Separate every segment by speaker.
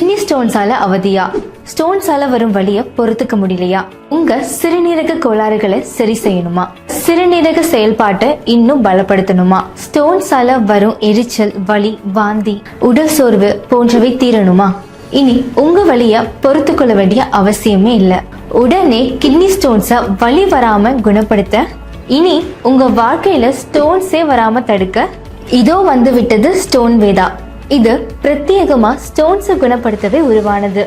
Speaker 1: Kidney ஸ்டோன்ஸால அவதியா? ஸ்டோன்ஸால வரும் வழிய பொறுத்துக்க முடியலையா? உங்க சிறுநீரக கோளாறுகளை சரி செய்யணுமா? சிறுநீரக செயல்பாட்டை இன்னும் பலப்படுத்தணுமா? ஸ்டோன்ஸால வரும் எரிச்சல் வலி வாந்தி உடல் சோர்வு போன்றவை தீரணுமா? இனி உங்க வழிய பொறுத்து கொள்ள வேண்டிய அவசியமே இல்லை. உடனே கிட்னி ஸ்டோன்ஸ வலி வராம குணப்படுத்த இனி உங்க வாழ்க்கையில ஸ்டோன்ஸே வராம தடுக்க. இதோ வந்து விட்டது ஸ்டோன் வேதா. இது பிரத்யேகமா ஸ்டோன்ஸை குணப்படுத்தவே உருவானது.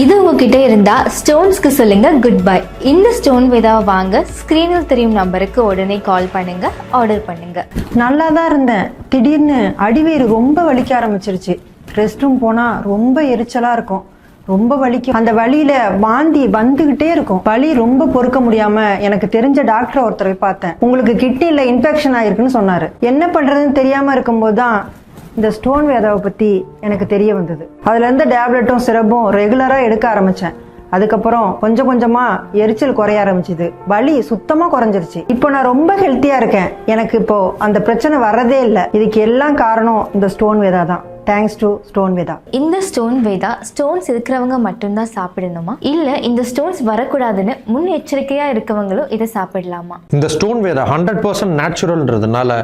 Speaker 1: இது உங்ககிட்ட இருந்தா ஸ்டோன்ஸ்க்கு சொல்லுங்க குட் பை இந்த ஸ்டோன் விதா வாங்க ஸ்கிரீனில் தெரியும் நம்பருக்கு உடனே கால் பண்ணுங்க ஆர்டர் பண்ணுங்க.
Speaker 2: நல்லா தான் இருந்தேன். திடீர்னு அடிவேறு ரொம்ப வலிக்க ஆரம்பிச்சிருச்சு. ரெஸ்ட் ரூம் போனா ரொம்ப எரிச்சலா இருக்கும். ரொம்ப வலிக்கும். அந்த வழியில வாந்தி வந்துகிட்டே இருக்கும். வலி ரொம்ப பொறுக்க முடியாம எனக்கு தெரிஞ்ச டாக்டர் ஒருத்தரை பார்த்தேன். உங்களுக்கு கிட்னில இன்ஃபெக்ஷன் ஆயிருக்குன்னு சொன்னாரு. என்ன பண்றதுன்னு தெரியாம இருக்கும்போது தான் இந்த ஸ்டோன் வேதாவை பத்தி எனக்கு தெரிய வந்தது. அதுல இருந்து டேப்லெட்டும் சிரப்பும் ரெகுலரா எடுக்க ஆரம்பிச்சேன். அதுக்கப்புறம் கொஞ்சம் கொஞ்சமா எரிச்சல் குறைய ஆரம்பிச்சுது. வலி சுத்தமா குறைஞ்சிருச்சு. இப்போ நான் ரொம்ப ஹெல்த்தியா இருக்கேன். எனக்கு இப்போ அந்த பிரச்சனை வர்றதே இல்லை. இதுக்கு எல்லாம் காரணம் இந்த ஸ்டோன் வேதா தான். தேங்க்ஸ் டு ஸ்டோன் வேதா
Speaker 1: இந்த ஸ்டோன் வேதா ஸ்டோன்ஸ் இருக்கிறவங்க மட்டும்தான் சாப்பிடணுமா? இல்ல இந்த ஸ்டோன்ஸ் வரக்கூடாதுன்னு முன்னெச்சரிக்கையா இருக்கவங்களும் இதை சாப்பிடலாமா?
Speaker 3: இந்த ஸ்டோன் வேற ஹண்ட்ரட் பர்சன்ட் நேச்சுரல்ன்றதுனால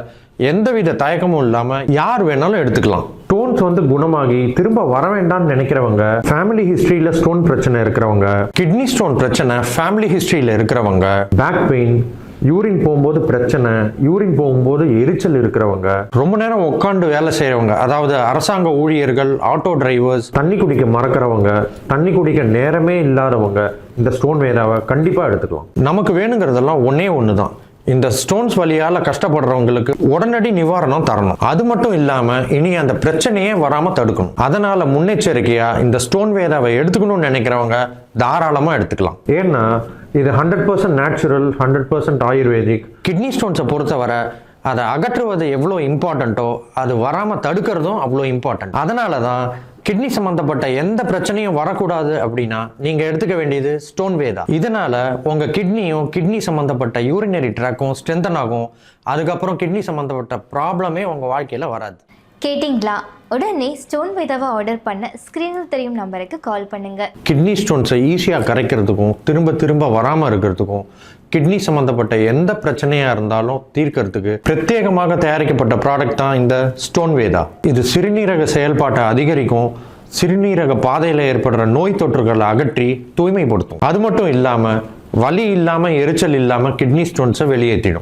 Speaker 3: எந்தவித தயக்கமும் இல்லாம யார் வேணாலும் எடுத்துக்கலாம். ஸ்டோன்ஸ் வந்து குணமாகி திரும்ப வர வேண்டாம்னு நினைக்கிறவங்க ஃபேமிலி ஹிஸ்டரியில ஸ்டோன் பிரச்சனை இருக்கிறவங்க கிட்னி ஸ்டோன் பிரச்சனை ஃபேமிலி ஹிஸ்டரியில இருக்கிறவங்க. பேக் பெயின் யூரின் போகும்போது பிரச்சனை யூரின் போகும்போது எரிச்சல் இருக்கிறவங்க. ரொம்ப நேரம் உட்காந்து வேலை செய்கிறவங்க அதாவது அரசாங்க ஊழியர்கள் ஆட்டோ டிரைவர்ஸ் தண்ணி குடிக்க மறக்கிறவங்க தண்ணி குடிக்க நேரமே இல்லாதவங்க இந்த ஸ்டோன் வேதாவை கண்டிப்பாக எடுத்துக்கலாம். நமக்கு வேணுங்கிறதெல்லாம் ஒன்றே ஒன்று தான் இந்த ஸ்டோன்ஸ் வழியால் கஷ்டப்படுறவங்களுக்கு உடனடி நிவாரணம் தரணும். அது மட்டும் இல்லாமல் இனி அந்த பிரச்சனையே வராமல் தடுக்கணும். அதனால் முன்னெச்சரிக்கையாக இந்த ஸ்டோன் வேதாவை எடுத்துக்கணும்னு நினைக்கிறவங்க தாராளமாக எடுத்துக்கலாம். ஏன்னா இது hundred percent natural hundred percent ayurvedic. Kidney ஸ்டோன்ஸை பொறுத்தவரை அதை அகற்றுவது எவ்வளோ இம்பார்ட்டண்ட்டோ அது வராமல் தடுக்கிறதும் அவ்வளோ இம்பார்ட்டன்ட் அதனால தான் கிட்னி சம்மந்தப்பட்ட எந்த பிரச்சனையும் வரக்கூடாது அப்படின்னா நீங்கள் எடுத்துக்க வேண்டியது ஸ்டோன் வேதா இதனால உங்கள் கிட்னியும் கிட்னி சம்மந்தப்பட்ட யூரினரி ட்ராக்கும் ஸ்ட்ரென்தன் ஆகும். அதுக்கப்புறம் கிட்னி சம்மந்தப்பட்ட ப்ராப்ளமே உங்கள் வாழ்க்கையில் வராது.
Speaker 1: கேட்டிங்களா? உடனே ஸ்டோன் வேதாவை ஆர்டர் பண்ண ஸ்க்ரீனில் தெரியும் நம்பருக்கு கால் பண்ணுங்க.
Speaker 3: கிட்னி ஸ்டோன்ஸை ஈஸியாக கரைக்கிறதுக்கும் திரும்ப திரும்ப வராமல் இருக்கிறதுக்கும் கிட்னி சம்மந்தப்பட்ட எந்த பிரச்சனையாக இருந்தாலும் தீர்க்கறதுக்கு பிரத்யேகமாக தயாரிக்கப்பட்ட ப்ராடக்ட் தான் இந்த ஸ்டோன் வேதா இது சிறுநீரக செயல்பாட்டை அதிகரிக்கும் சிறுநீரக பாதையில் ஏற்படுற நோய் தொற்றுகளை அகற்றி தூய்மைப்படுத்தும். அது மட்டும் இல்லாமல் வலி இல்லாமல் எரிச்சல் இல்லாமல் கிட்னி ஸ்டோன்ஸை வெளியேற்றிடும்.